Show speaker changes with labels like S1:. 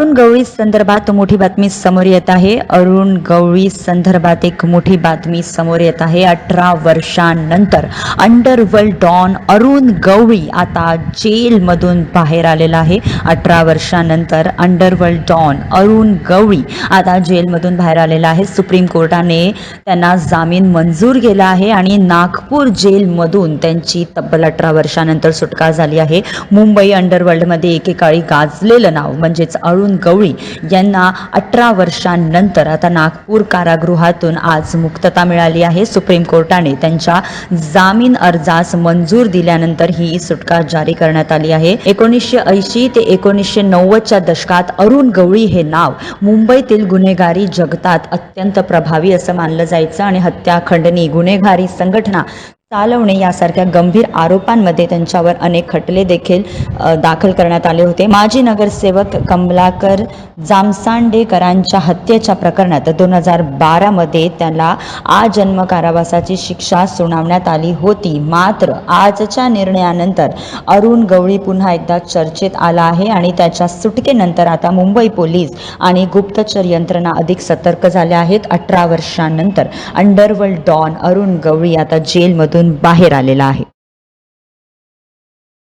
S1: अरुण गवळी संदर्भात मोठी बातमी समोर येत आहे. अरुण गवळी संदर्भात एक मोठी बातमी समोर येत आहे. अठरा वर्षांनंतर अंडरवर्ल्ड डॉन अरुण गवळी आता जेलमधून बाहेर आलेला आहे. अठरा वर्षांनंतर अंडरवर्ल्ड डॉन अरुण गवळी आता जेलमधून बाहेर आलेला आहे. सुप्रीम कोर्टाने त्यांना जामीन मंजूर केला आहे आणि नागपूर जेलमधून त्यांची तब्बल अठरा वर्षानंतर सुटका झाली आहे. मुंबई अंडरवर्ल्डमध्ये एकेकाळी गाजलेलं नाव म्हणजेच अरुण गवळी यांना अठरा वर्षांनंतर आता नागपूर कारागृहातून आज मुक्तता मिळाली आहे. सुप्रीम कोर्टाने त्यांच्या जामीन अर्जास मंजूर दिल्यानंतर ही सुटका जारी करण्यात आली आहे. एकोणीसशे ऐंशी ते एकोणीसशे नव्वदच्या दशकात अरुण गवळी हे नाव मुंबईतील गुन्हेगारी जगतात अत्यंत प्रभावी असं मानलं जायचं आणि हत्या खंडणी गुन्हेगारी संघटना चालवणे यासारख्या गंभीर आरोपांमध्ये त्यांच्यावर अनेक खटले देखील दाखल करण्यात आले होते. माजी नगरसेवक कमलाकर जामसांडेकरांच्या हत्येच्या प्रकरणात दोन हजार बारामध्ये त्याला आजन्म कारावासाची शिक्षा सुनावण्यात आली होती. मात्र आजच्या निर्णयानंतर अरुण गवळी पुन्हा एकदा चर्चेत आला आहे आणि त्याच्या सुटकेनंतर आता मुंबई पोलीस आणि गुप्तचर यंत्रणा अधिक सतर्क झाल्या आहेत. अठरा वर्षांनंतर अंडरवर्ल्ड डॉन अरुण गवळी आता जेलमधून बाहेर आलेला आहे.